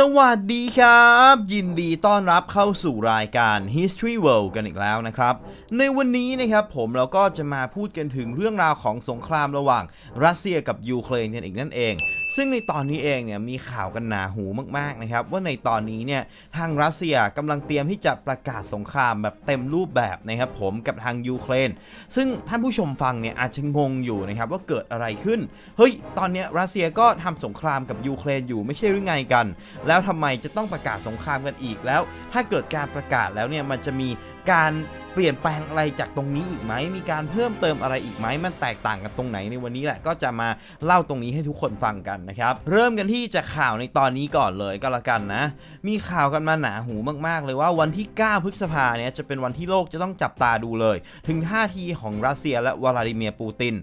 สวัสดีครับ ยินดีต้อนรับเข้าสู่รายการ History World กันอีกแล้วนะครับ ในวันนี้นะครับผมเราก็จะมาพูดกันถึงเรื่องราวของสงครามระหว่างรัสเซียกับยูเครนกันอีกนั่นเอง ซึ่งในตอนนี้เองเนี่ยมีข่าวกันหนาหูมากๆนะครับว่าในตอนนี้เนี่ยทางรัสเซียกำลังเตรียมที่จะประกาศสงครามแบบเต็มรูปแบบนะครับผมกับทางยูเครน ซึ่งท่านผู้ชมฟังเนี่ยอาจจะงงอยู่นะครับว่าเกิดอะไรขึ้น เฮ้ย ตอนนี้รัสเซียก็ทำสงครามกับยูเครนอยู่ไม่ใช่หรือไงกัน แล้วทำไมจะต้องประกาศสงครามกันอีกแล้ว ถ้าเกิดการประกาศแล้วเนี่ยมันจะมีการ เปลี่ยนแปลงอะไรจากตรงนี้อีกไหม มีการเพิ่มเติมอะไรอีกไหม มันแตกต่างกันตรงไหนในวันนี้แหละ ก็จะมาเล่าตรงนี้ให้ทุกคนฟังกันนะครับ เริ่มกันที่จากข่าวในตอนนี้ก่อนเลยก็แล้วกันนะ มีข่าวกันมาหนาหูมากๆ เลยว่าวันที่ 9 พฤษภาเนี่ยจะเป็นวันที่โลกจะต้องจับตาดูเลย ถึงท่าทีของรัสเซียและวลาดิเมียร์ปูติน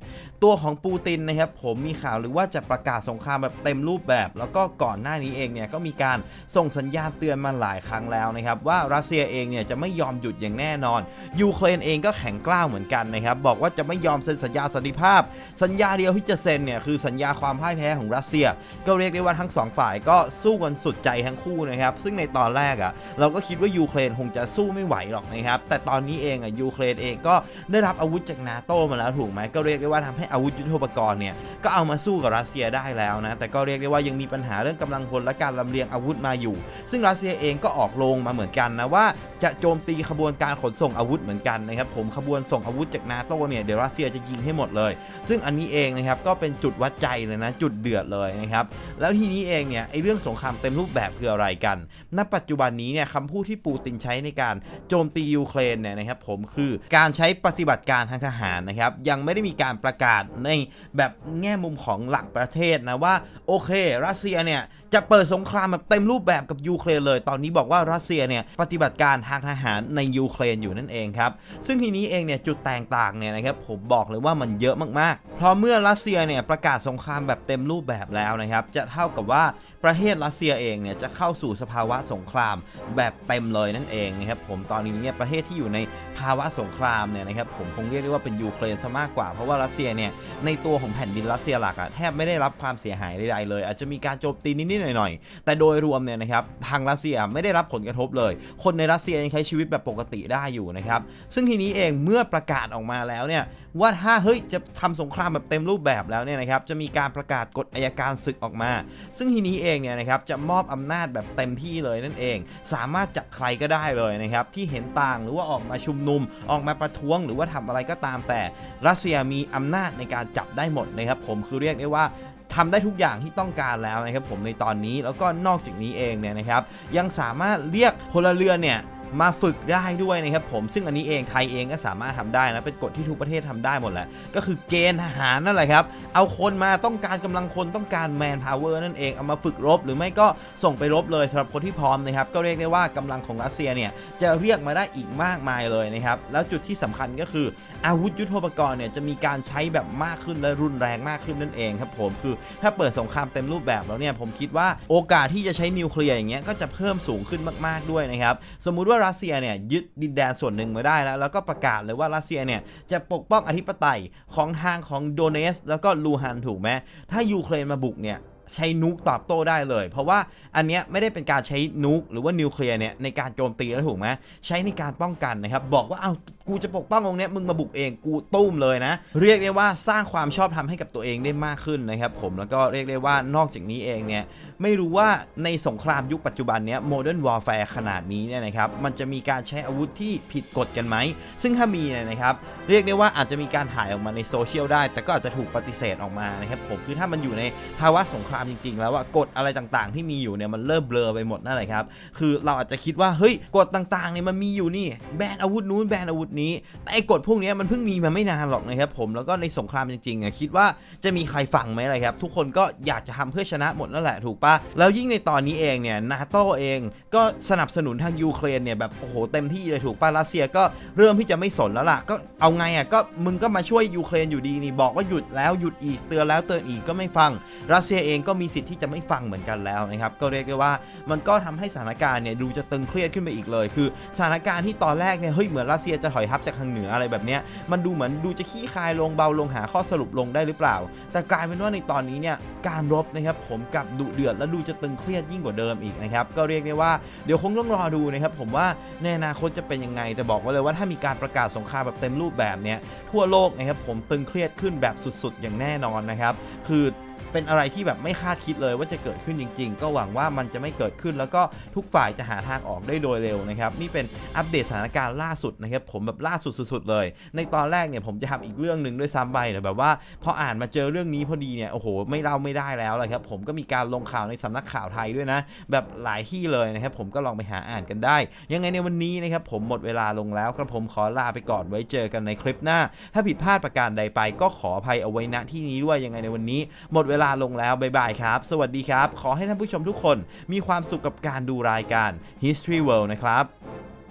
ตัวของปูตินนะครับผมมีข่าวหรือว่าจะประกาศสงครามแบบเต็มรูปแบบ แล้วก็ก่อนหน้านี้เองเนี่ยก็มีการส่งสัญญาณเตือนมาหลายครั้งแล้วนะครับว่ารัสเซียเองเนี่ยจะไม่ยอมหยุดอย่างแน่นอนยูเครนเองก็แข็งกล้าวเหมือนกันนะครับ บอกว่าจะไม่ยอมเซ็นสัญญาสันติภาพ สัญญาเดียวที่จะเซ็นเนี่ยคือสัญญาความพ่ายแพ้ของรัสเซีย ก็เรียกได้ว่าทั้งสองฝ่ายก็สู้กันสุดใจทั้งคู่นะครับ ซึ่งในตอนแรกอะ่ะเราก็คิดว่ายูเครนคงจะสู้ไม่ไหวหรอกนะครับ แต่ตอนนี้เองอะยูเครนเองก็ได้รับอาวุธจากนาโตมาแล้วถูกไหมก็เรียกได้ว่าทำให้อาวุธยุทโธปกรณ์เนี่ยก็เอามาสู้กับรัสเซียได้แล้วนะแต่ก็เรียกได้ว่ายังมีปัญหาเรื่องกำลังพลและการลำเลียงอาวุธมาอยู่ ซึ่งรัสเซียเองก็ออกโรงมาเหมือนกันนะว่า จะโจมตีขบวนการขนส่งอาวุธเหมือนกันนะครับผมขบวนส่งอาวุธจากนาโตเนี่ยเดี๋ยวรัสเซียจะยิงให้หมดเลย ซึ่งอันนี้เองนะครับก็เป็นจุดวัดใจเลยนะจุดเดือดเลยนะครับแล้วทีนี้เองเนี่ยไอเรื่องสงครามเต็มรูปแบบคืออะไรกัน ณ ปัจจุบันนี้เนี่ยคำพูดที่ปูตินใช้ในการโจมตียูเครนเนี่ยนะครับผมคือการใช้ปฏิบัติการทางทหารนะครับยังไม่ได้มีการประกาศในแบบแง่มุมของหลักประเทศนะว่าโอเค รัสเซียเนี่ย จะเปิดสงครามแบบเต็มรูปแบบกับยูเครนเลย ตอนนี้บอกว่ารัสเซียเนี่ยปฏิบัติการทางทหารในยูเครนอยู่นั่นเองครับ ซึ่งทีนี้เองเนี่ยจุดแตกต่างเนี่ยนะครับผมบอกเลยว่ามันเยอะมากๆ เพราะเมื่อรัสเซียเนี่ยประกาศสงครามแบบเต็มรูปแบบแล้วนะครับจะเท่ากับว่าประเทศรัสเซียเองเนี่ยจะเข้าสู่สภาวะสงครามแบบเต็มเลยนั่นเองนะครับผมตอนนี้เนี่ยประเทศที่อยู่ในภาวะสงครามเนี่ยนะครับผมคงเรียกได้ว่าเป็นยูเครนซะมากกว่าเพราะว่ารัสเซียเนี่ยในตัวของแผ่นดินรัสเซียหลักอะแทบไม่ได้รับความเสียหายใดๆเลย อาจจะมีการโจมตีนิดๆหน่อยๆ แต่โดยรวมเนี่ยนะครับทางรัสเซียไม่ได้รับผลกระทบเลย คนในรัสเซียยังใช้ชีวิตแบบปกติได้อยู่นะครับ ซึ่งทีนี้เองเมื่อประกาศออกมาแล้วเนี่ยว่าถ้าเฮ้ยจะทำสงครามแบบเต็มรูปแบบแล้วเนี่ยนะครับจะมีการประกาศกฎอายการศึกออกมา ซึ่งทีนี้เองเนี่ยนะครับจะมอบอำนาจแบบเต็มที่เลยนั่นเอง สามารถจับใครก็ได้เลยนะครับที่เห็นต่างหรือว่าออกมาชุมนุม ออกมาประท้วงหรือว่าทำอะไรก็ตามแต่ รัสเซียมีอำนาจในการจับได้หมดนะครับผมคือเรียกได้ว่า ทำได้ทุกอย่างที่ต้องการแล้วนะครับผมในตอนนี้แล้วก็นอกจากนี้เองเนี่ยนะครับยังสามารถเรียกพลเรือนเนี่ยมาฝึกได้ด้วยนะครับผมซึ่งอันนี้เองไทยเองก็สามารถทำได้นะเป็นกฎที่ทุกประเทศทำได้หมดแหละก็คือเกณฑ์ทหารนั่นแหละครับเอาคนมาต้องการกำลังคนต้องการแมนพาวเวอร์นั่นเองเอามาฝึกรบ หรือไม่ก็ส่งไปรบเลยสำหรับคนที่พร้อมนะครับก็เรียกได้ว่ากำลังของรัสเซียเนี่ยจะเรียกมาได้อีกมากมายเลยนะครับแล้วจุดที่สำคัญก็คือ อาวุธยุทโธปกรณ์เนี่ยจะมีการใช้แบบมากขึ้นและรุนแรงมากขึ้นนั่นเองครับผมคือถ้าเปิดสงครามเต็มรูปแบบแล้วเนี่ยผมคิดว่าโอกาสที่จะใช้นิวเคลียร์อย่างเงี้ยก็จะเพิ่มสูงขึ้นมากๆด้วยนะครับสมมุติว่ารัสเซียเนี่ยยึดดินแดนส่วนหนึ่งมาได้แล้ว แล้วก็ประกาศเลยว่ารัสเซียเนี่ยจะปกป้องอธิปไตยของทางของโดเนส แล้วก็ลูฮันถูกไหมถ้ายูเครนมาบุกเนี่ยใช้นุกตอบโต้ได้เลย เพราะว่าอันเนี้ยไม่ได้เป็นการใช้นุกหรือว่านิวเคลียร์เนี่ยในการโจมตีแล้วถูกไหมใช้ในการป้องกันนะครับ บอกว่าเอา้ากูจะปกป้องตรงเนี้ยมึงมาบุกเองกูตุ้มเลยนะ เรียกได้ว่าสร้างความชอบธรรมให้กับตัวเองได้มากขึ้นนะครับผมแล้วก็เรียกได้ว่านอกจากนี้เองเนี่ยไม่รู้ว่าในสงครามยุคปัจจุบันเนี้ยโมเดิร์นวอร์แฟร์ขนาดนี้เนี่ยนะครับมันจะมีการใช้อาวุธที่ผิดกฎกันไหม ซึ่งถ้ามีเนี่ยนะครับเรียกได้ว่าอาจจะมีการถ่ายออกมาในโซเชียลได้ แต่ก็อาจจะถูกปฏิเสธออกมานะครับผมคือถ้ามันอยู่ในภาวะสงครามจริง ๆ แล้วว่ากฎอะไรต่างๆ ที่มีอยู่เนี่ยมันเริ่มเบลอไปหมดนั่นแหละครับคือเราอาจจะคิดว่าเฮ้ยกฎต่างๆเนี่ยมันมีอยู่นี่แบนอาวุธนู้นแบนอาวุธนี้ แต่ไอ้กฎพวกนี้มันเพิ่งมีมาไม่นานหรอกนะครับผมแล้วก็ในสงครามจริงๆอะคิดว่าจะมีใครฟังไหมอะไรครับทุกคนก็อยากจะทำเพื่อชนะหมดนั่นแหละถูกปะแล้วยิ่งในตอนนี้เองเนี่ยนาโตเองก็สนับสนุนทางยูเครนเนี่ยแบบโอ้โหเต็มที่เลยถูกปะรัสเซียก็เริ่มที่จะไม่สนแล้วล่ะ ก็เอาไงอะก็มึงก็มาช่วยยูเครนอยู่ดีนี่บอกว่าหยุดแล้วหยุดอีกเตือนแล้วเตือนอีกก็ไม่ฟัง รัสเซียเองก็มีสิทธิ์ที่จะไม่ฟังเหมือนกันแล้วนะครับก็เรียกได้ว่ามันก็ทำให้สถานการณ์เนี่ยดูจะตึงเครียดขึ้นไปอีกเลย คือสถานการณ์ที่ตอนแรกเนี่ยเฮ้ยเหมือนรัสเซียจะถอยทัพจากทางเหนืออะไรแบบเนี้ยมันดูเหมือนดูจะขี้คายลงเบาลงหาข้อสรุปลงได้หรือเปล่า แต่กลายเป็นว่าในตอนนี้เนี่ยการรบนะครับผมกับดุเดือดและดูจะตึงเครียดยิ่งกว่าเดิมอีกนะครับก็เรียกได้ว่าเดี๋ยวคงต้องรอดูนะครับผมว่าในอนาคตจะเป็นยังไงแต่บอกไว้เลยว่าถ้ามีการประกาศสงครามแบบเต็มรูปแบบเนี่ยทั่วโลกนะครับผมตึงเครียดขึ้นแบบสุดๆ อย่างแน่นอนนะครับคือ เป็นอะไรที่แบบไม่คาดคิดเลยว่าจะเกิดขึ้นจริง ๆ ก็หวังว่ามันจะไม่เกิดขึ้น แล้วก็ทุกฝ่ายจะหาทางออกได้โดยเร็วนะครับนี่เป็นอัปเดตสถานการณ์ล่าสุดนะครับผมแบบล่าสุดสุดๆเลย ในตอนแรกเนี่ยผมจะทำอีกเรื่องหนึ่งด้วยซ้ำไปแต่แบบว่าพออ่านมาเจอเรื่องนี้พอดีเนี่ยโอ้โหไม่เล่าไม่ได้แล้วเลยครับผมก็มีการลงข่าวในสำนักข่าวไทยด้วยนะ แบบหลายที่เลยนะครับผมก็ลองไปหาอ่านกันได้ ยังไงในวันนี้นะครับผมหมดเวลาลงแล้วครับผมขอลาไปก่อนไว้เจอกันในคลิปหน้า ถ้าผิดพลาดประการใดไปก็ขออภัยเอาไว้ณที่นี้ด้วยยังไงในวันนี้หมดเวลาลงแล้วบ๊ายบายครับ สวัสดีครับ ขอให้ท่านผู้ชมทุกคนมีความสุขกับการดูรายการ History World นะครับ